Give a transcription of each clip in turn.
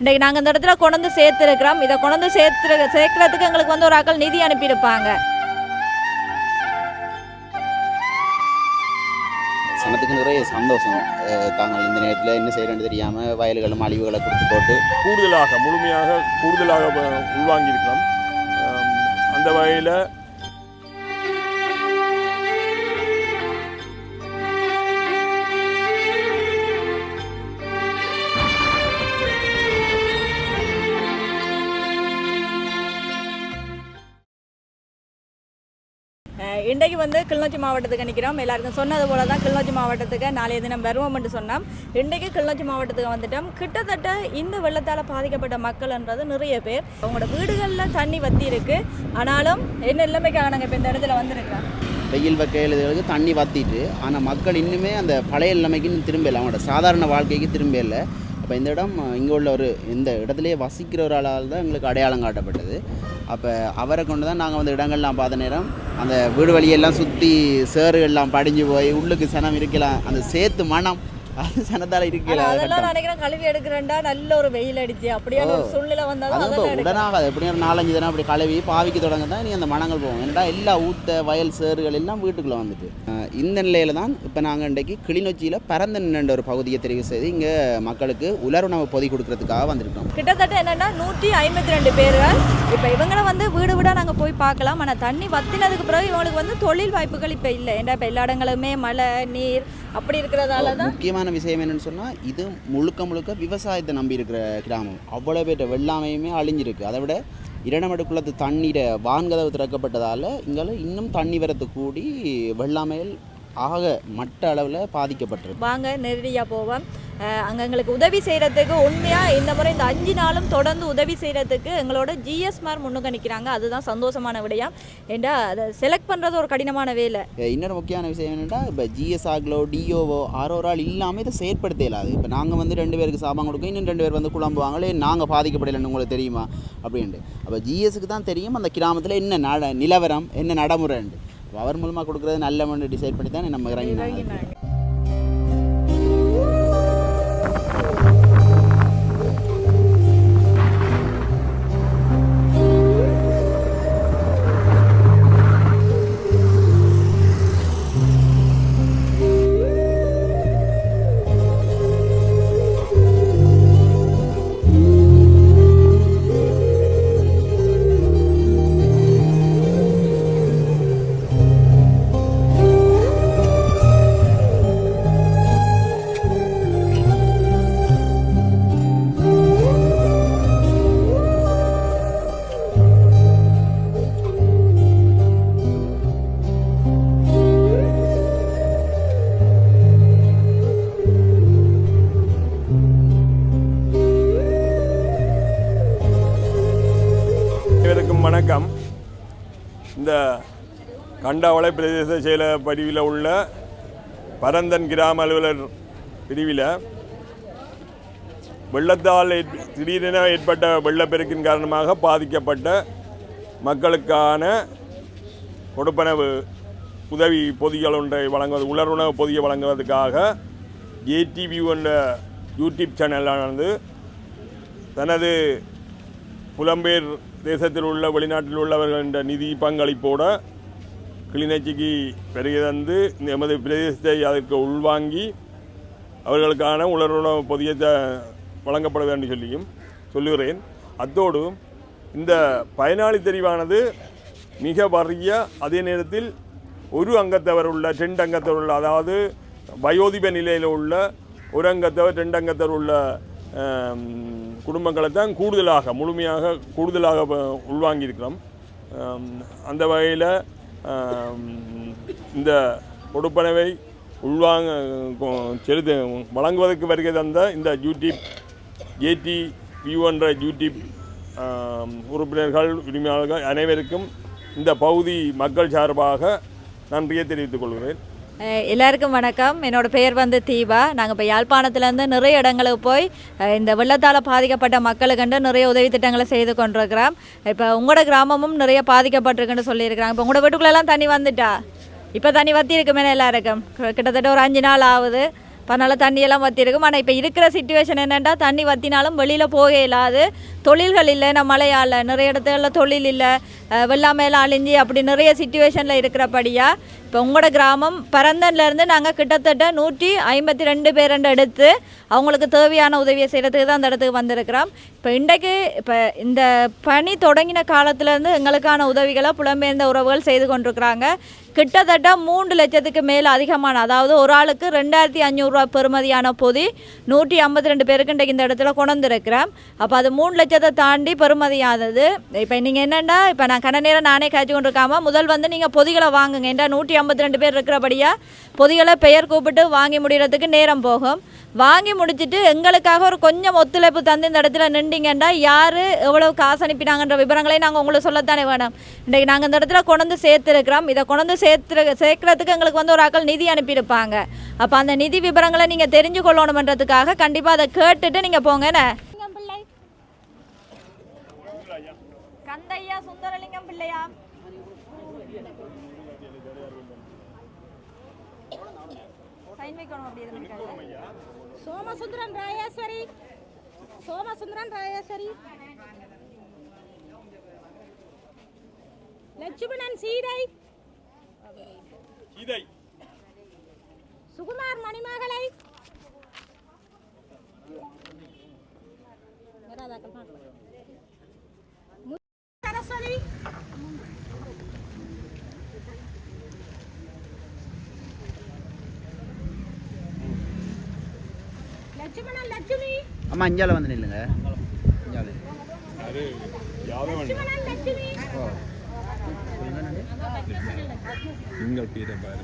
இன்றைக்கு நாங்கள் இந்த இடத்துல கொண்டு சேர்த்துருக்கிறோம். இதை கொண்டு சேர்த்து சேர்க்கறதுக்கு எங்களுக்கு வந்து ஒரு ஆக்கள் நிதி அனுப்பியிருப்பாங்க. சனத்துக்கு நிறைய சந்தோஷம். தாங்கள் இந்த நேரத்தில் என்ன செய்யறேன்னு தெரியாமல் வயல்களும் அழிவுகளை கொடுத்து போட்டு கூடுதலாக முழுமையாக கூடுதலாக ஆம், அந்த வகையில் இன்றைக்கு வந்து கிளிநொச்சி மாவட்டத்துக்கு நிற்கிறோம் எல்லாருக்கும் சொன்னது போல தான் கிளிநொச்சி மாவட்டத்துக்கு நாளைய தினம் வருவோம்னு சொன்னோம். இன்றைக்கு கிளிநொச்சி மாவட்டத்துக்கு வந்துட்டோம். கிட்டத்தட்ட இந்த வெள்ளத்தால் பாதிக்கப்பட்ட மக்கள்ன்றது நிறைய பேர். அவங்களோட வீடுகளில் தண்ணி வத்தி இருக்கு. ஆனாலும் என்ன நிலைமைக்காக நாங்கள் இப்போ இந்த இடத்துல வந்திருக்கிறோம் வெயில் வக்கையிலுக்கு தண்ணி வத்திட்டு. ஆனால் மக்கள் இன்னுமே அந்த பழைய நிலைமைக்கு இன்னும் திரும்ப இல்லை. அவங்களோட சாதாரண வாழ்க்கைக்கு திரும்ப இல்லை. அப்போ இந்த இடம் இங்கே உள்ள ஒரு இந்த இடத்துலையே வசிக்கிற ஒரு ஆளால் தான் எங்களுக்கு அடையாளம் காட்டப்பட்டது. அப்போ அவரை கொண்டு தான் நாங்கள் வந்து இடங்கள்லாம் பார்த்த நேரம் அந்த வீடு வழியெல்லாம் சுற்றி சேறுகள்லாம் படிஞ்சு போய் உள்ளுக்கு சனம் இருக்கலாம் அந்த சேத்து மனம் அது சனத்தால் இருக்கல அதெல்லாம் நான் நினைக்கிறேன் கழுவி எடுக்கிறேன்டா நல்ல ஒரு வெயில் அடிச்சு அப்படியான ஒரு சூழ்நிலை வந்தாலும் அதெல்லாம் எடுக்க உடனாக அது எப்படியும் ஒரு நாலஞ்சு தினம் அப்படி கழுவி பாவிக்க தொடங்க தான் நீ அந்த மனங்கள் போகும். ஏன்னா எல்லா ஊத்த வயல் சேறுகள் எல்லாம் வீட்டுக்குள்ளே வந்துட்டு. இந்த நிலையில தான் இப்போ நாங்கள் இன்றைக்கு கிளிநொச்சியில் பரந்தன் ஒரு பகுதியை தெரிவு செய்து இங்கே மக்களுக்கு உலருணவு பொதி கொடுக்கறதுக்காக வந்திருக்கோம் கிட்டத்தட்ட என்னன்னா நூற்றி ஐம்பத்தி ரெண்டு பேர்கள். இப்போ இவங்கள வந்து வீடு வீடாக நாங்கள் போய் பார்க்கலாம். ஆனால் தண்ணி வத்தினதுக்கு பிறகு இவங்களுக்கு வந்து தொழில் வாய்ப்புகள் இப்போ இல்லை. ஏன்னா இப்போ எல்லா இடங்களுமே மழை நீர் அப்படி இருக்கிறதால தான் முக்கியமான விஷயம் என்னன்னு சொன்னால் இது முழுக்க முழுக்க விவசாயத்தை நம்பி இருக்கிற கிராமம். அவ்வளோ பேர் வெள்ளாமையுமே அழிஞ்சிருக்கு. அதை விட இரண்டமடுக்குள்ளத்து தண்ணீரை வான்கதவு திறக்கப்பட்டதால் இங்கே இன்னும் தண்ணி வரத்து கூடி வெள்ளாமையில் ஆக மட்ட அளவில் பாதிக்கப்பட்டிருக்கு. வாங்க நேரடியாக போவோம். அங்க எங்களுக்கு உதவி செய்கிறதுக்கு உண்மையாக இந்த முறை இந்த அஞ்சு நாளும் தொடர்ந்து உதவி செய்கிறதுக்கு எங்களோட ஜிஎஸ்மார் முன்னுக்கு நிற்கிறாங்க அதுதான் சந்தோஷமான விடயம். ஏண்டா அதை செலக்ட் பண்ணுறது ஒரு கடினமான வேலை. இன்னொரு முக்கியமான விஷயம் என்னென்னா இப்போ ஜிஎஸ் ஆகலோ டிஓவோ ஆரோ ஒரு ஆள் இல்லாமல் இதை செயற்படுத்த இயலாது இப்போ நாங்கள் வந்து ரெண்டு பேருக்கு சாப்பாடு கொடுக்க இன்னும் ரெண்டு பேர் வந்து குழம்புவாங்களே நாங்கள் பாதிக்கப்படலைன்னு உங்களுக்கு தெரியுமா? அப்படின்ட்டு. அப்போ ஜிஎஸ்க்கு தான் தெரியும் அந்த கிராமத்தில் என்ன நட நிலவரம் என்ன நடைமுறைன்ட்டு. அவர் மூலமாக கொடுக்குறது நல்லவன்னு டிசைட் பண்ணி தான் நம்ம இறங்கினாங்க. கண்டாவளை பிரதேச செயல பிரிவில் உள்ள பரந்தன் கிராம அலுவலர் பிரிவில் வெள்ளத்தால் திடீரென ஏற்பட்ட வெள்ளப்பெருக்கின் காரணமாக பாதிக்கப்பட்ட மக்களுக்கான கொடுப்பனவு உதவி பொதிகள் ஒன்றை வழங்குவது உலருணவு பொதியை வழங்குவதற்காக ஏடிவி என்ற யூடியூப் சேனலானது தனது புலம்பெயர் தேசத்தில் உள்ள வெளிநாட்டில் உள்ளவர்கள் என்ற நிதி பங்களிப்போட கிளிநொச்சிக்கு பெருகி தந்து இந்த எமது பிரதேசத்தை அதற்கு உள்வாங்கி அவர்களுக்கான உலருணவு பொதியத்தை வழங்கப்பட வேண்டும் சொல்லியும் சொல்லுகிறேன். அத்தோடு இந்த பயனாளி தெரிவானது மிக வறிய அதே நேரத்தில் ஒரு அங்கத்தவர் உள்ள ரெண்டு அங்கத்தவர் உள்ள அதாவது வயோதிப நிலையில் உள்ள ஒரு அங்கத்தவர் ரெண்டு அங்கத்தவர் உள்ள குடும்பங்களை தான் கூடுதலாக முழுமையாக கூடுதலாக உள்வாங்கியிருக்கிறோம். அந்த வகையில் இந்த கொடுப்பனவை உள்வாங்க செலுத்த வழங்குவதற்கு வருகை தந்த இந்த யூடியூப் ஏடி வியூ என்ற யூடியூப் உறுப்பினர்கள் உரிமையாளர்கள் அனைவருக்கும் இந்த பகுதி மக்கள் சார்பாக நன்றியை தெரிவித்துக் கொள்கிறேன். எல்லாருக்கும் வணக்கம். என்னோடய பெயர் வந்து தீபா. நாங்கள் இப்போ யாழ்ப்பாணத்துலேருந்து நிறைய இடங்களுக்கு போய் இந்த வெள்ளத்தால் பாதிக்கப்பட்ட மக்களுக்கு நிறைய உதவி திட்டங்களை செய்து கொண்டிருக்கிறோம். இப்போ உங்களோட கிராமமும் நிறைய பாதிக்கப்பட்டிருக்குன்னு சொல்லியிருக்கிறாங்க. இப்போ உங்களோட வீட்டுக்குள்ளெல்லாம் தண்ணி வந்துட்டா? இப்போ தண்ணி வத்தி இருக்குமே எல்லாருக்கும்? கிட்டத்தட்ட ஒரு அஞ்சு நாள் ஆகுது. அதனால் தண்ணியெல்லாம் வற்றிருக்கும் ஆனால் இப்போ இருக்கிற சுச்சுவேஷன் என்னென்னா தண்ணி வற்றினாலும் வெளியில் போக இல்லாது. தொழில்கள் இல்லை நம்ம மழையால். நிறைய இடத்துல தொழில் இல்லை. வெள்ளாமையெல்லாம் அழிஞ்சு அப்படி நிறைய சுச்சுவேஷனில் இருக்கிறபடியாக இப்போ உங்களோட கிராமம் பரந்தன்லேருந்து நாங்கள் கிட்டத்தட்ட நூற்றி ஐம்பத்தி ரெண்டு பேரண்ட எடுத்து அவங்களுக்கு தேவையான உதவியை செய்கிறதுக்கு தான் அந்த இடத்துக்கு வந்திருக்கிறோம். இப்போ இன்றைக்கு இப்போ இந்த பணி தொடங்கின காலத்துலேருந்து எங்களுக்கான உதவிகளை புலம்பெயர்ந்த உறவுகள் செய்து கொண்டிருக்கிறாங்க. கிட்டத்தட்ட மூன்று லட்சத்துக்கு மேல் அதிகமான அதாவது ஒரு ஆளுக்கு ரெண்டாயிரத்தி அஞ்சூறுரூவா பெறுமதியான பொதி நூற்றி ஐம்பத்தி ரெண்டு பேருக்கு இன்றைக்கு இந்த இடத்துல கொண்டிருக்கிறேன் அப்போ அது மூணு லட்சத்தை தாண்டி பெறுமதியானது. இப்போ நீங்கள் என்னென்னா இப்போ நான் கண்ண நேரம் நானே காய்ச்சி கொண்டிருக்காம முதல் வந்து நீங்கள் பொதிகளை வாங்குங்க. ஏன்டா நூற்றி ஐம்பத்தி ரெண்டு பேர் இருக்கிறபடியாக பொதிகளை பெயர் கூப்பிட்டு வாங்கி முடிகிறதுக்கு நேரம் போகும். வாங்கி முடிச்சிட்டு எங்களுக்காக ஒரு கொஞ்சம் ஒத்துழைப்பு தந்து இந்த இடத்துல நின்று நின்றீங்கன்னா யார் எவ்வளவு காசு அனுப்பினாங்கன்ற விவரங்களையும் நாங்கள் உங்களுக்கு சொல்லத்தானே வேணும். இன்றைக்கு நாங்கள் இந்த இடத்துல கொண்டு சேர்த்துருக்கிறோம். இதை கொண்டு சேர்த்து சேர்க்கறதுக்கு எங்களுக்கு வந்து ஒரு ஆக்கள் நிதி அனுப்பியிருப்பாங்க. அப்போ அந்த நிதி விவரங்களை நீங்கள் தெரிஞ்சு கொள்ளணுமன்றதுக்காக கண்டிப்பாக அதை கேட்டுட்டு நீங்கள் போங்க கந்தையா சுந்தரலிங்கம் பிள்ளையா? சைன் வைக்கணும் அப்படி சோமசுந்தரன் ராயேஸ்வரி. சோமசுந்தரன் ராயேஸ்வரி லட்சுமணன் சீதை. இதை சுகுமார் மணிமகளை. சரஸ்வதி லட்சுமணன் அம்மா இஞ்சால வந்து நில்லுங்க. லட்சுமி நீங்கள் பேரை. பாரு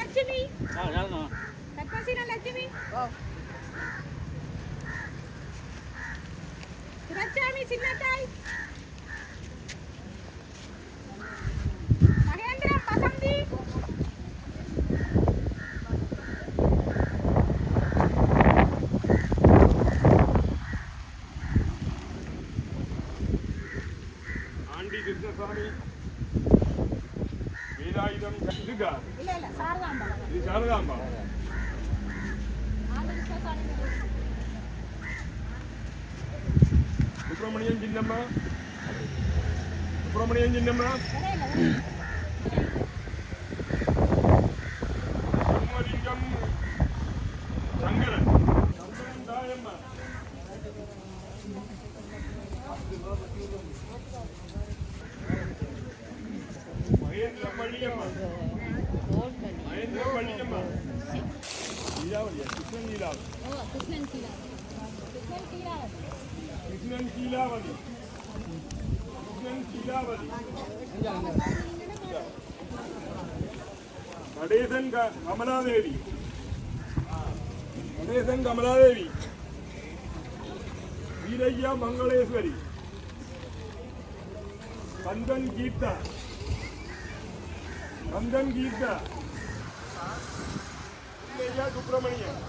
லட்சுமி. பத்மசீலன் லட்சுமி சுப்பிரமணியன் சின்னம்மா. சுப்பிரமணியன் சின்னம்மா. நடேசன் க- கமலாதேவி. நடேசன் கமலாதேவி. வீரய்யா மங்களேஸ்வரி. கந்தன் கீதா கந்தன் கீதா வீரய்யா சுப்பிரமணியன்.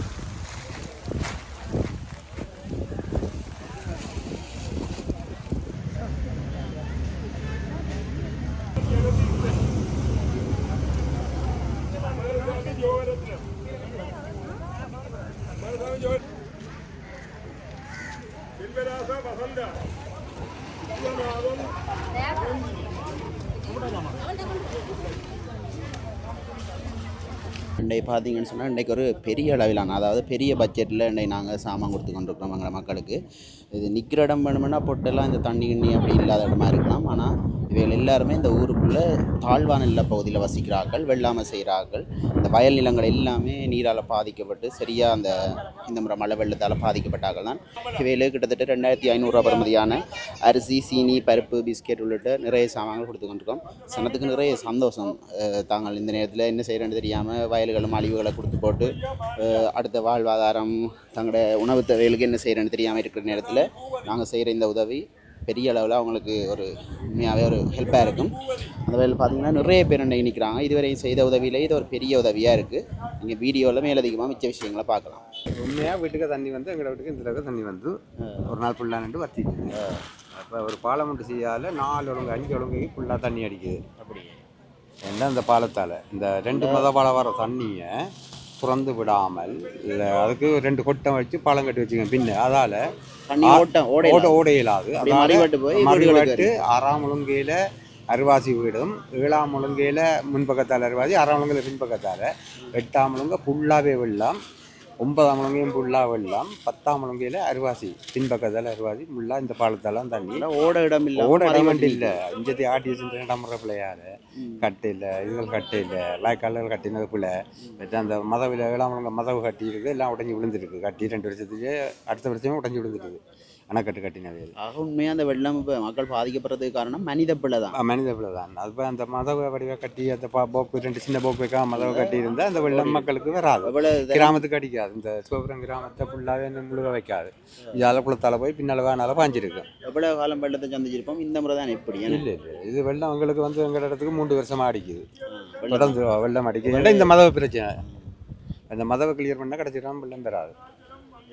இன்றைக்கு பார்த்தீங்கன்னு சொன்னால் இன்றைக்கு ஒரு பெரிய அளவிலான அதாவது பெரிய பட்ஜெட்டில் இன்றைக்கு நாங்கள் சாமான் கொடுத்து கொண்டிருக்கிறோம் எங்களை மக்களுக்கு. இது நிற்கிற இடம் வேணுமென்னா பொட்டெல்லாம் இந்த தண்ணி கிண்ணி அப்படி இல்லாத இடமா இருக்கலாம். ஆனால் இவைகள் எல்லாருமே இந்த ஊருக்குள்ளே தாழ்வான நில பகுதியில் வசிக்கிறார்கள் வெள்ளாமை செய்கிறார்கள். இந்த வயல் நிலங்கள் எல்லாமே நீரால் பாதிக்கப்பட்டு சரியாக அந்த இந்த முறை மழை வெள்ளத்தால் பாதிக்கப்பட்டார்கள் தான். இவையில் கிட்டத்தட்ட ரெண்டாயிரத்தி ஐநூறுரூவா பெறுமதியான அரிசி சீனி பருப்பு பிஸ்கெட் உள்ளிட்ட நிறைய சாமான்கள் கொடுத்து கொண்டிருக்கோம். சனத்துக்கு நிறைய சந்தோஷம் தாங்கள் இந்த நேரத்தில் என்ன செய்கிறேன்னு தெரியாமல் வயல்களும் அழிவுகளை கொடுத்து போட்டு அடுத்த வாழ்வாதாரம் தங்களோட உணவு தேவைகளுக்கு என்ன செய்கிறேன்னு தெரியாமல் இருக்கிற நேரத்தில் நாங்கள் செய்கிற இந்த உதவி பெரிய அளவில் அவங்களுக்கு ஒரு உண்மையாகவே ஒரு ஹெல்ப்பாக இருக்கும். அந்த வகையில் பார்த்தீங்கன்னா நிறைய பேர் இன்னைக்கு நிற்கிறாங்க இதுவரையும் செய்த உதவியிலே இது ஒரு பெரிய உதவியாக இருக்குது நீங்கள் வீடியோவில் மேலதிகமாக மிச்ச விஷயங்களை பார்க்கலாம். உண்மையாக வீட்டுக்கு தண்ணி வந்து எங்களோட வீட்டுக்கு இந்த அளவுக்கு தண்ணி வந்து ஒரு நாள் ஃபுல்லாக நின்று வத்திட்டு அப்போ ஒரு பாலம் மட்டும் செய்யாத நாலு ஒழுங்கு அஞ்சு ஒழுங்கு ஃபுல்லாக தண்ணி அடிக்குது. அப்படி என்ன இந்த பாலத்தால்? இந்த ரெண்டு மத பாலம் வர தண்ணியை சுரந்து விடாமல் இல்லை அதுக்கு ரெண்டு கொட்டம் வச்சு பாலம் கட்டி வச்சுக்கோங்க பின்ன. அதால் ஓட்டம் ஓட இயலாது மறிவட்டு ஆறாம் ஒழுங்கையில் அருவாசி வீடும் ஏழாம் ஒழுங்கையில் முன்பக்கத்தால் அருவாசி ஆறாம் ஒழுங்கையில் பின்பக்கத்தால். எட்டாம் ஒழுங்க ஃபுல்லாகவே வெள்ளம். ஒன்பதாம் ஒழுங்கையும் ஃபுல்லாக வெள்ளம் பத்தாம் ஒழுங்கையில் அருவாசி பின்பக்கத்தால் அருவாசி ஃபுல்லாக இந்த பாலத்தாலாம் தண்ணி. இல்லை ஓட இடம் இல்லை ஓட இடம் இல்லை. இஞ்சத்தி ஆட்டி வச்சுட்டு இடமுறை பிள்ளையாரு. கட்டு இல்லை இதுகள் கட்டு இல்லை. வாய்க்கால்கள் கட்டினது பிள்ளை அந்த மதவில் ஏழாம் ஒழுங்க மதவு கட்டி இருக்கு எல்லாம் உடஞ்சி விழுந்துருக்கு. கட்டி ரெண்டு வருஷத்துக்கு அடுத்த வருஷமே உடஞ்சி விழுந்துருக்கு அணைக்கட்டு கட்டினது. ஆக உண்மையாக அந்த வெள்ளம் இப்போ மக்கள் பாதிக்கப்படுறதுக்கு காரணம் மனித பிள்ளை தான். மனித பிள்ளை தான். அது அந்த மதவை வடிவை கட்டி அந்த போக்கு ரெண்டு சின்ன போக்கு வைக்காம மதவை கட்டி இருந்தால் அந்த வெள்ளம் மக்களுக்கு வராது. கிராமத்துக்கு அடிக்காது. இந்த சிவபுரம் கிராமத்தை ஃபுல்லாகவே முழுக வைக்காது. இதால் குளத்தால் போய் பின்னால் வேணால பாஞ்சிருக்கு. எவ்வளவு காலம் வெள்ளத்தை சந்திச்சிருப்போம்? இந்த முறை தான் எப்படி இல்லை இல்லை இது வெள்ளம் எங்களுக்கு வந்து எங்கள் இடத்துக்கு மூன்று வருஷமாக அடிக்குது. தொடர்ந்து வெள்ளம் அடிக்குது இந்த மதவை பிரச்சனை. அந்த மதவை கிளியர் பண்ணால் கிடச்சிடாம வெள்ளம் பெறாது.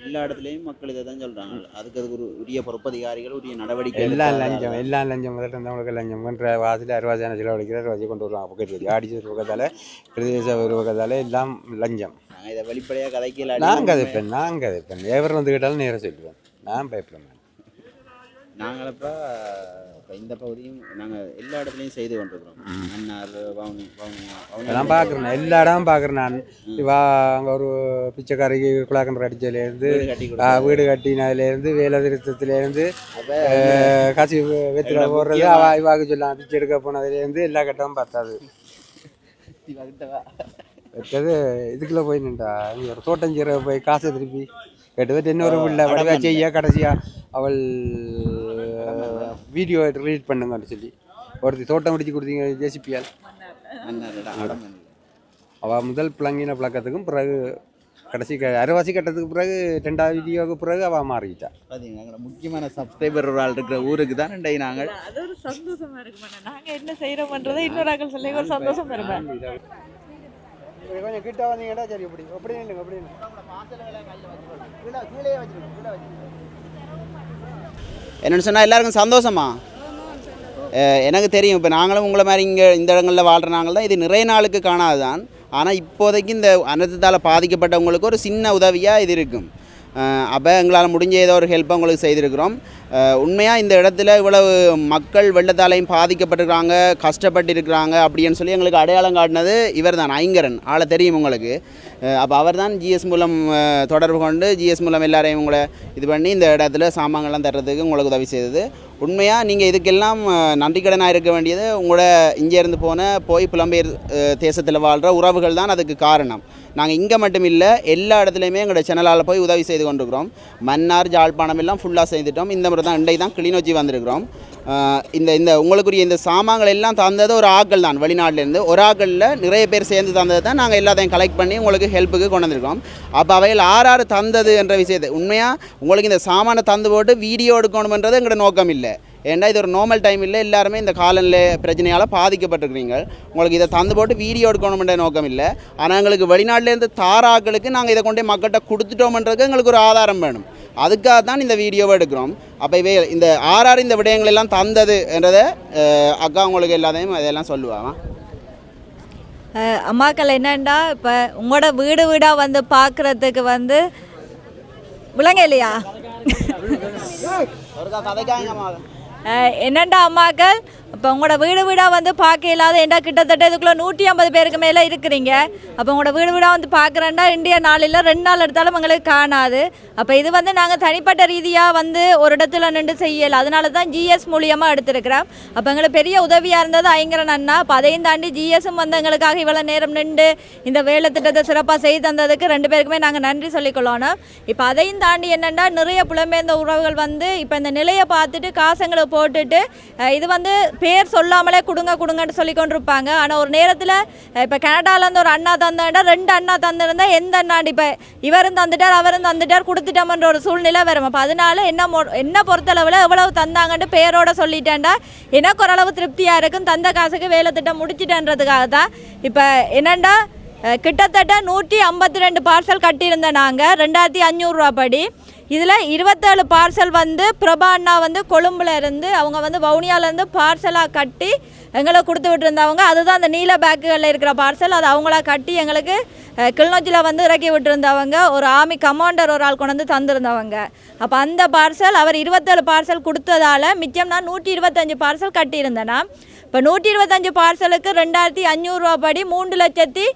எல்லா இடத்துலையும் மக்கள் இதை தான் சொல்கிறாங்க அதுக்கு அதுக்கு ஒரு உரிய பொறுப்பதிகாரிகள் உரிய நடவடிக்கை எல்லாம் லஞ்சம் எல்லாம் லஞ்சம். முதல்ல இருந்தவங்களுக்கு லஞ்சம். பண்ணுற வாசல் அறுவாசான செலவழிக்கிற அறுவாசி கொண்டு வருவாங்க. பக்கத்து ஆடிச்சு ஒரு பக்கத்தால் பிரதேச ஒரு பக்கத்தால் எல்லாம் லஞ்சம். நாங்கள் இதை வெளிப்படையாக கதைக்கல நான் கதைப்பேன் நான் கதைப்பேன் எவர் வந்து கேட்டாலும் நேராக சொல்லுவேன். நான் பயப்பட மாட்டேன். நாங்களப்பா இப்போ இந்த பகுதியும் நாங்கள் எல்லா இடத்துலையும் செய்து கொண்டிருக்கிறோம். மன்னார் வவுனி வவுனி நான் பார்க்குறேன் எல்லா இடமும் பார்க்குறேன் நான். வா அங்கே ஒரு பிச்சைக்காரிக்கு குழாக்கன்ற அடிச்சதுலேருந்து வீடு கட்டினதுலேருந்து வேலை திருத்தத்துலேருந்து காசி வெத்தில போடுறது அவ இவாக்கு சொல்லலாம் பிச்சை எடுக்க போனதுலேருந்து எல்லா கட்டமும் பார்த்தாது. வெட்டது இதுக்குள்ளே போய் நின்றா. இங்க ஒரு தோட்டஞ்சீரை போய் காசை திருப்பி கேட்டு இன்னொரு பிள்ளை வடிவா செய்ய கடைசியா அவள் வீடியோ ரீட் பண்ணுங்கன்னு சொல்லி. ஒருத்தி தோட்டம் முடிச்சு கொடுத்தீங்க ஜேசிபியால் அவள் முதல் பிளங்கின பழக்கத்துக்கும் பிறகு கடைசி க அரைவாசி கட்டத்துக்கு பிறகு ரெண்டாவது வீடியோவுக்கு பிறகு அவள் பார்த்தீங்களா எங்களோட முக்கியமான சப்ஸ்கிரைபர் ஒரு ஆள் இருக்கிற ஊருக்கு தான் இன்றைக்கு நாங்கள். அது ஒரு சந்தோஷமா இருக்கு நாங்க என்ன செய்யறோம்ன்றதை இன்னொரு ஆக்கள் சொல்லி ஒரு சந்தோஷம் இது கொஞ்சம் கிட்ட வந்தீங்கன்னா சரி இப்படி. அப்படி நில்லுங்க அப்படி என்னென்னு சொன்னால் எல்லாருக்கும் சந்தோஷமா? அஹ் எனக்கு தெரியும். இப்போ நாங்களும் உங்களை மாதிரி இங்கே இந்த இடங்களில் வாழ்கிற நாங்கள் தான். இது நிறைய நாளுக்கு காணாது தான் ஆனால் இப்போதைக்கு இந்த அனர்த்தத்தால் பாதிக்கப்பட்டவங்களுக்கு ஒரு சின்ன உதவியாக இது இருக்கும். அப்போ எங்களால் முடிஞ்ச ஏதோ ஒரு ஹெல்ப்பை உங்களுக்கு செய்திருக்கிறோம். உண்மையாக இந்த இடத்துல இவ்வளவு மக்கள் வெள்ளத்தாலையும் பாதிக்கப்பட்டிருக்கிறாங்க கஷ்டப்பட்டு இருக்கிறாங்க அப்படின்னு சொல்லி எங்களுக்கு அடையாளம் காட்டினது இவர் தான் ஐங்கரன். ஆளை தெரியும் உங்களுக்கு. அப்போ அவர் தான் ஜிஎஸ் மூலம் தொடர்பு கொண்டு ஜிஎஸ் மூலம் எல்லாரையும் உங்களை இது பண்ணி இந்த இடத்துல சாமான்கள்லாம் தர்றதுக்கு உங்களுக்கு உதவி செய்தது. உண்மையாக நீங்கள் இதுக்கெல்லாம் நன்றிக்கடனாக இருக்க வேண்டியது உங்களோட இங்கே இருந்து போன போய் புலம்பெயர் தேசத்தில் வாழ்கிற உறவுகள் தான் அதுக்கு காரணம். நாங்கள் இங்கே மட்டும் இல்லை எல்லா இடத்துலையுமே எங்களோட சேனலால் போய் உதவி செய்து கொண்டிருக்கிறோம். மன்னார் ஜாழ்ப்பாணம் எல்லாம் ஃபுல்லாக செய்துட்டோம். இந்த முறை தான் இண்டை தான் கிளிநொச்சி வந்திருக்கிறோம். இந்த இந்த உங்களுக்குரிய இந்த சாமான்கள் எல்லாம் தந்தது ஒரு ஆக்கள் தான் வெளிநாட்டிலேருந்து. ஒரு ஆக்களில் நிறைய பேர் சேர்ந்து தந்தது தான் நாங்கள் எல்லாத்தையும் கலெக்ட் பண்ணி உங்களுக்கு ஹெல்ப்புக்கு கொண்டு வந்திருக்கோம் அப்போ அவைகள் ஆறு ஆறு தந்தது என்ற விஷயத்தை. உண்மையாக உங்களுக்கு இந்த சாமானை தந்து போட்டு வீடியோ எடுக்கணுமன்றது எங்களோட நோக்கம் இல்லை. ஏன்னா இது ஒரு நார்மல் டைம் இல்லை எல்லாருமே இந்த காலநிலை பிரச்சனையால் பாதிக்கப்பட்டிருக்கிறீங்க. உங்களுக்கு இதை தந்து போட்டு வீடியோ எடுக்கணுமென்ற நோக்கம் இல்லை. ஆனால் எங்களுக்கு வெளிநாட்டிலேருந்து தாராக்களுக்கு நாங்கள் இதை கொண்டு மக்கள்கிட்ட கொடுத்துட்டோம்ன்றதுக்கு எங்களுக்கு ஒரு ஆதாரம் வேணும். அதுக்காக தான் இந்த வீடியோவை எடுக்கிறோம். அப்போ இவை இந்த ஆர்ஆர் இந்த விடயங்கள் எல்லாம் தந்தது என்றதை அக்கா உங்களுக்கு எல்லாத்தையும் அதெல்லாம் சொல்லுவாங்க. அம்மாக்கள் என்னண்டா இப்போ உங்களோட வீடு வீடாக வந்து பார்க்குறதுக்கு வந்து விளங்க இல்லையா? என்னண்டா அம்மாக்கள்? அப்போ உங்களோட வீடு வீடாக வந்து பார்க்க இல்லாத ஏண்டா கிட்டத்தட்ட இதுக்குள்ளே நூற்றி ஐம்பது பேருக்கு மேலே இருக்கிறீங்க? அப்போ உங்களோட வீடு வீடாக வந்து பார்க்குறேன்டா இந்திய நாளில் ரெண்டு நாள் எடுத்தாலும் எங்களுக்கு காணாது. அப்போ இது வந்து நாங்கள் தனிப்பட்ட ரீதியாக வந்து ஒரு இடத்துல நின்று செய்யலை. அதனால தான் ஜிஎஸ் மூலியமாக எடுத்திருக்கிறோம். அப்போ எங்களுக்கு பெரிய உதவியாக இருந்தது ஐங்கரன் அண்ணா. அப்போ அதையும் தாண்டி ஜிஎஸும் வந்து எங்களுக்காக இவ்வளோ நேரம் நின்று இந்த வேலை திட்டத்தை சிறப்பாக செய்து தந்ததுக்கு ரெண்டு பேருக்குமே நாங்கள் நன்றி சொல்லிக்கொள்ளணும். இப்போ அதையும் தாண்டி என்னென்னா நிறைய புலம்பெயர்ந்த உறவுகள் வந்து இப்போ இந்த நிலையை பார்த்துட்டு காசுங்களை போட்டுட்டு இது வந்து பேர் சொல்லாமலே கொடுங்க கொடுங்கன்னு சொல்லி கொண்டிருப்பாங்க ஆனால் ஒரு நேரத்தில் இப்போ கனடாலேருந்து ஒரு அண்ணா தந்தாண்டா ரெண்டு அண்ணா தந்திருந்தா எந்த அண்ணாண்டு? இப்போ இவரும் தந்துட்டார் அவரும் தந்துட்டார் கொடுத்துட்டோம்ன்ற ஒரு சூழ்நிலை வரும். அப்போ அதனால என்ன மொ- என்ன பொறுத்தளவில் எவ்வளவு தந்தாங்கன்ட்டு பேரோட சொல்லிட்டேன்டா. எனக்கு ஓரளவு திருப்தியாக இருக்கும். தந்த காசுக்கு வேலை திட்டம் முடிச்சிட்டேன்றதுக்காக தான். இப்போ என்னண்டா கிட்டத்தட்ட நூற்றி ஐம்பத்தி ரெண்டு பார்சல் கட்டியிருந்தோம் நாங்கள் ரெண்டாயிரத்தி அஞ்சூறுரூவா படி. இதில் இருபத்தேழு பார்சல் வந்து பிரபா அண்ணா வந்து கொழும்புல இருந்து அவங்க வந்து வவுனியாலேருந்து பார்சலாக கட்டி எங்களை கொடுத்து விட்டுருந்தவங்க. அதுதான் அந்த நீல பேக்குகளில் இருக்கிற பார்சல் அது அவங்களா கட்டி எங்களுக்கு கிளிநொச்சியில் வந்து இறக்கி விட்டுருந்தவங்க. ஒரு ஆர்மி கமாண்டர் ஒரு ஆள் கொண்டு வந்து தந்திருந்தவங்க. அப்போ அந்த பார்சல் அவர் இருபத்தேழு பார்சல் கொடுத்ததால மிச்சம் நான் நூற்றி இருபத்தஞ்சு பார்சல் கட்டியிருந்தேன்னா இப்போ நூற்றி இருபத்தஞ்சு பார்சலுக்கு ரெண்டாயிரத்தி அஞ்சூறுரூவா படி மூன்று லட்சத்தி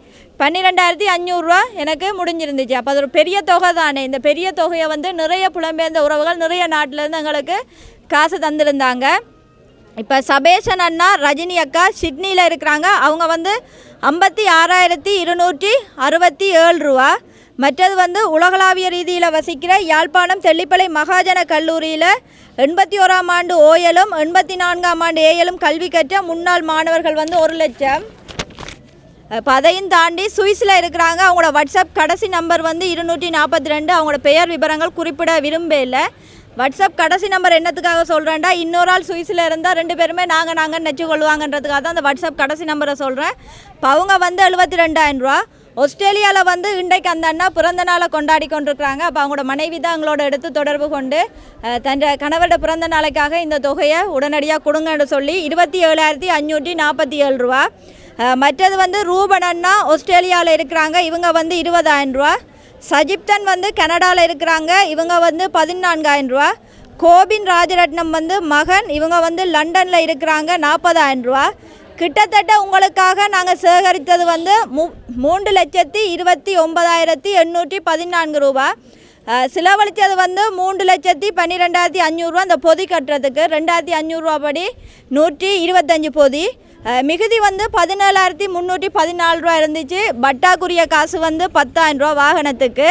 பன்னிரெண்டாயிரத்தி அஞ்சூறுரூவா எனக்கு முடிஞ்சிருந்துச்சு. அப்போ அது ஒரு பெரிய தொகை தானே. இந்த பெரிய தொகையை வந்து நிறைய புலம்பெயர்ந்த உறவுகள் நிறைய நாட்டிலேருந்து எங்களுக்கு காசு தந்திருந்தாங்க. இப்போ சபேஷன் அண்ணா ரஜினி அக்கா சிட்னியில் இருக்கிறாங்க. அவங்க வந்து ஐம்பத்தி ஆறாயிரத்தி இருநூற்றி அறுபத்தி ஏழு ரூபா. மற்றது வந்து உலகளாவிய ரீதியில் வசிக்கிற யாழ்ப்பாணம் தெல்லிப்பளை மகாஜன கல்லூரியில் எண்பத்தி ஓராம் ஆண்டு ஓயலும் எண்பத்தி நான்காம் ஆண்டு ஏயலும் கல்வி கற்ற முன்னாள் மாணவர்கள் வந்து ஒரு லட்சம். இப்போ அதையும் தாண்டி சுவிஸில் இருக்கிறாங்க. அவங்களோட வாட்ஸ்அப் கடைசி நம்பர் வந்து இருநூற்றி நாற்பத்தி ரெண்டு. அவங்களோட பெயர் விவரங்கள் குறிப்பிட விரும்பல வாட்ஸ்அப் கடைசி நம்பர் என்னத்துக்காக சொல்கிறேன்டா இன்னொரு ஆள் சுவிஸில் இருந்தால் ரெண்டு பேருமே நாங்கள் நாங்கள் நெச்சு கொள்வாங்கன்றதுக்காக தான் அந்த வாட்ஸ்அப் கடைசி நம்பரை சொல்கிறேன் இப்போ அவங்க வந்து எழுபத்தி ரெண்டாயிரம் ரூபா. ஆஸ்திரேலியாவில் வந்து இன்றைக்கு அந்த அண்ணா பிறந்த நாளை கொண்டாடி கொண்டிருக்கிறாங்க. அப்போ அவங்களோட மனைவி தான் அவங்களோட எடுத்து தொடர்பு கொண்டு தன் கணவரோட பிறந்த நாளைக்காக இந்த தொகையை உடனடியாக கொடுங்கன்னு சொல்லி இருபத்தி ஏழாயிரத்தி அஞ்சூற்றி நாற்பத்தி ஏழு ரூபா. மற்றது வந்து ரூபன் அண்ணா ஆஸ்திரேலியாவில் இருக்கிறாங்க. இவங்க வந்து இருபதாயிரம் ரூபா. சஜிப்தன் வந்து கனடாவில் இருக்கிறாங்க. இவங்க வந்து பதினான்காயிரம் ரூபா. கோபின் ராஜரட்னம் வந்து மகன். இவங்க வந்து லண்டனில் இருக்கிறாங்க. நாற்பதாயிரம் ரூபா. கிட்டத்தட்ட உங்களுக்காக நாங்கள் சேகரித்தது வந்து மூ மூன்று லட்சத்தி இருபத்தி ஒன்பதாயிரத்தி எண்ணூற்றி பதினான்கு ரூபா. செலவழித்தது வந்து மூன்று லட்சத்தி பன்னிரெண்டாயிரத்தி அஞ்சூறுரூவா அந்த பொதி கட்டுறதுக்கு ரெண்டாயிரத்தி அஞ்சூறுரூவா படி நூற்றி இருபத்தஞ்சி பொதி. மிகுதி வந்து பதினேழாயிரத்தி முந்நூற்றி பதினாலு ரூபா இருந்துச்சு. பட்டாக்குரிய காசு வந்து பத்தாயிரம் ரூபா வாகனத்துக்கு.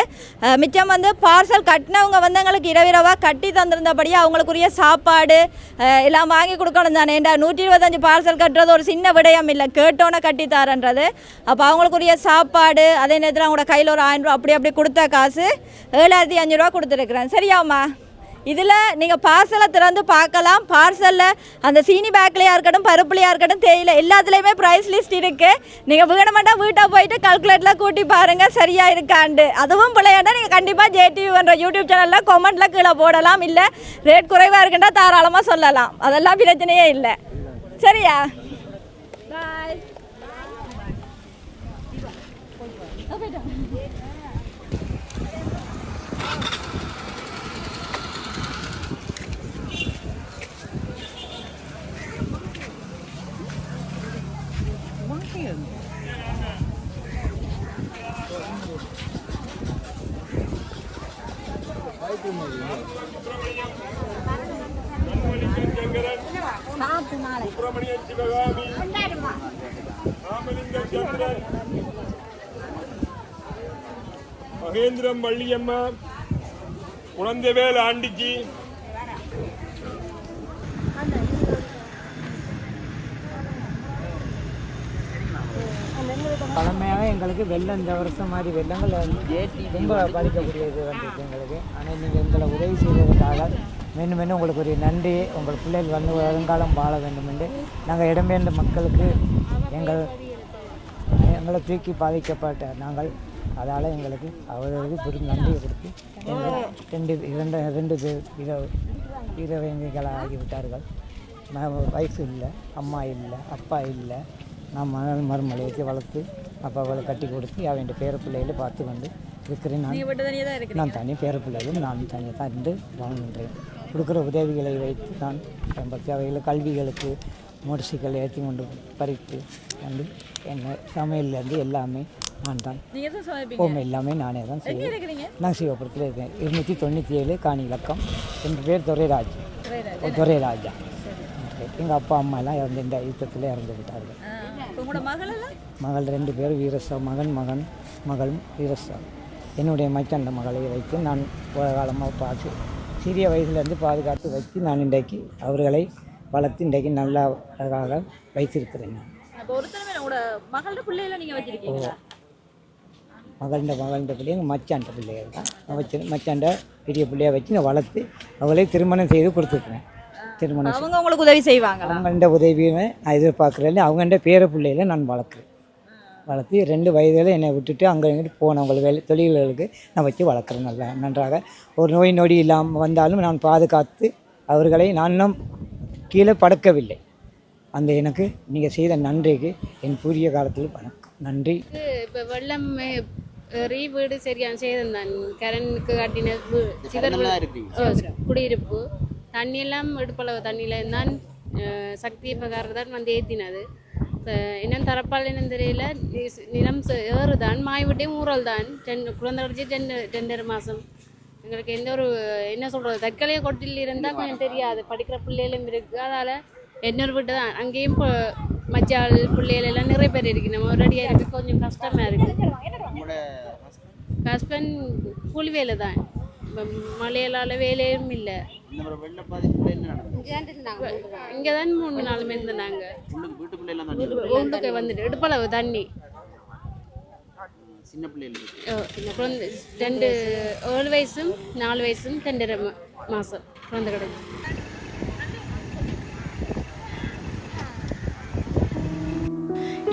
மிச்சம் வந்து பார்சல் கட்டினவங்க வந்து எங்களுக்கு இரவிரவா கட்டி தந்திருந்தபடியே அவங்களுக்குரிய சாப்பாடு எல்லாம் வாங்கி கொடுக்கணும் தானே. ஏண்டா நூற்றி இருபத்தஞ்சு பார்சல் கட்டுறது ஒரு சின்ன விடயம் இல்லை. கேட்டோன்னே கட்டி அப்போ அவங்களுக்குரிய சாப்பாடு அதே நேரத்தில் அவங்களோட கையில் ஒரு ஆயிரம் ரூபா அப்படி அப்படி கொடுத்த காசு ஏழாயிரத்தி அஞ்சு ரூபா கொடுத்துருக்குறேன். சரியாம்மா? இதில் நீங்கள் பார்சலை திறந்து பார்க்கலாம். பார்சலில் அந்த சீனி பேக்லையாக இருக்கட்டும் பருப்புலையாக இருக்கட்டும் தேயிலை எல்லாத்துலேயுமே ப்ரைஸ் லிஸ்ட் இருக்குது நீங்கள் வேணுமெண்டா வீட்டை போயிட்டு கல்குலேட்டில் கூட்டி பாருங்கள் சரியாக இருக்காண்டு அதுவும் பிள்ளையாண்டா நீங்கள் கண்டிப்பாக ஜேடிவின்ற யூடியூப் சேனலில் கொமெண்ட்டில் கீழே போடலாம். இல்லை ரேட் குறைவாக இருக்குன்றா தாராளமாக சொல்லலாம். அதெல்லாம் பிரச்சனையே இல்லை. சரியா? பாய் சுப்பிரமணியன் சிவகாமி ராமலிங்க சந்திரன் மகேந்திரம் வள்ளியம்மா குழந்தைவேல் ஆண்டிச்சி பழமையாக எங்களுக்கு வெள்ளம் இந்த வருஷம் மாதிரி வெள்ளங்கள் வந்து ரொம்ப பாதிக்கக்கூடியது வந்துருக்கு எங்களுக்கு. ஆனால் நீங்கள் எங்களை உதவி செய்ததுக்காக மீண்டும் மீண்டும் உங்களுக்கு ஒரு நன்றி. உங்கள் பிள்ளைகள் வந்து வருங்காலம் வாழ வேண்டும் என்று நாங்கள் இடம்பெயர்ந்த மக்களுக்கு எங்கள் எங்களை தூக்கி பாதிக்கப்பட்ட நாங்கள் அதால் எங்களுக்கு அவர்களுக்கு பெரும் நன்றியை கொடுத்து எங்கள் ரெண்டு இரண்டு ரெண்டு பேர் இரவு வீரவேங்கைகள் ஆகிவிட்டார்கள் வயசு இல்லை அம்மா இல்லை அப்பா இல்லை நான் வச்சு வளர்த்து அப்பா அவளை கட்டி கொடுத்து அவன் பேர பிள்ளைகளை பார்த்து வந்து இருக்கிறேன். நான் தான் நான் தனி பேர பிள்ளைகளும் நான் தனியாக தான் இருந்து வாழ்கின்றேன். கொடுக்குற உதவிகளை வைத்து நான் பயன்படுத்தி அவைகளை கல்விகளுக்கு மோட்டர் ஏற்றி கொண்டு பறித்து வந்து என்ன சமையல்லேருந்து எல்லாமே நான் தான். ஹோம் எல்லாமே நானே தான் செய்வேன். நான் சிவபுரத்தில் இருக்கேன். இருநூற்றி தொண்ணூற்றி ஏழு காணி இலக்கம் என் பேர் துரைராஜ். துரைராஜா. எங்கள் அப்பா அம்மா எல்லாம் இறந்து இந்த யுத்தத்தில் இறந்து விட்டார்கள். மகள் மகள் ரெண்டு பேர் வீரசா மகன் மகன் மகளும் வீரசா. என்னுடைய அந்த மகளை வைத்து நான் ஒரு காலமாக பார்த்து சிறிய வயதிலிருந்து பாதுகாத்து வைத்து நான் இன்றைக்கு அவர்களை வளர்த்து இன்றைக்கு நல்லா அழகாக வைத்திருக்கிறேன் நான். மகள்கிட்ட மகள்கிட்ட பிள்ளை எங்கள் மச்சான்ட்ட பிள்ளைகள் தான். வச்சு மச்சான்ட்ட பெரிய பிள்ளைய வச்சு நான் வளர்த்து அவளை திருமணம் செய்து கொடுத்துருக்குறேன். திருமணம் அவங்க உங்களுக்கு உதவி செய்வாங்களா? அவங்கள்ட்ட உதவியுமே நான் எதிர்பார்க்குறேன். அவங்கள்ட்ட பேர பிள்ளையில நான் வளர்க்குறேன். வளர்த்து ரெண்டு வயதில் என்னை விட்டுட்டு அங்கே இங்கிட்டு போனவங்க வேலை தொழில்களுக்கு நான் வச்சு வளர்க்குறேன் நல்லா. நன்றாக ஒரு நோய் நொடி இல்லாமல் வந்தாலும் நான் பாதுகாத்து அவர்களை நான் இன்னும் கீழே படுக்கவில்லை. அந்த எனக்கு நீங்கள் செய்த நன்றிக்கு என் புதிய காலத்தில் வணக்கம். நன்றி. இப்போ வெள்ளம் ஏறி வீடு சரியான சேதம் தான் கரண்ட்க்கு காட்டின குடியிருப்பு. தண்ணி எல்லாம் இடுப்பளவு தண்ணியில் தான் சக்தி பிரகாரம் தான் வந்து ஏற்றினது இன்னும் தரப்பால் என்னன்னு தெரியல. நிலம் ச- ஏறுதான். மாய் விட்டே ஊறல் தான் டென் குழந்தை அடிச்சு ரெண்டு ரெண்டரை மாதம் எங்களுக்கு எந்த ஒரு என்ன சொல்கிறது தற்கொலை கொட்டில் இருந்தால் கொஞ்சம் தெரியாது. படிக்கிற பிள்ளைகளும் இருக்குது அதால் இன்னொரு வீட்டு தான். அங்கேயும் இப்போ மச்சாள் பிள்ளைகள் எல்லாம் நிறைய பேர் இருக்கு நம்ம ஒரு அடியாக இருக்கு கொஞ்சம் கஷ்டமாக இருக்குது ஹஸ்பண்ட் கூலி வேலை தான் இப்போ மழையலால் வேலையும் இல்லை. இங்கே தான் மூணு நாள் இருக்கு. வீட்டுக்கு வந்துட்டு இடுப்பளவு தண்ணி. சின்ன குழந்தை. ரெண்டு ஏழு வயசும் நாலு வயசும் ரெண்டரை மாதம் குழந்தை கிடக்கு.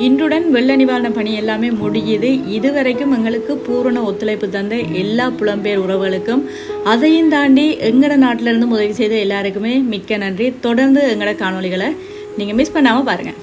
இன்றுடன் வெள்ள நிவாரண பணி எல்லாமே முடியுது. இதுவரைக்கும் எங்களுக்கு பூரண ஒத்துழைப்பு தந்த எல்லா புலம்பெயர் உறவுகளுக்கும் அதையும் தாண்டி எங்களோட நாட்டில இருந்து உதவி செய்த எல்லாருக்குமே மிக்க நன்றி. தொடர்ந்து எங்களோட காணொளிகளை நீங்கள் மிஸ் பண்ணாமல் பாருங்கள்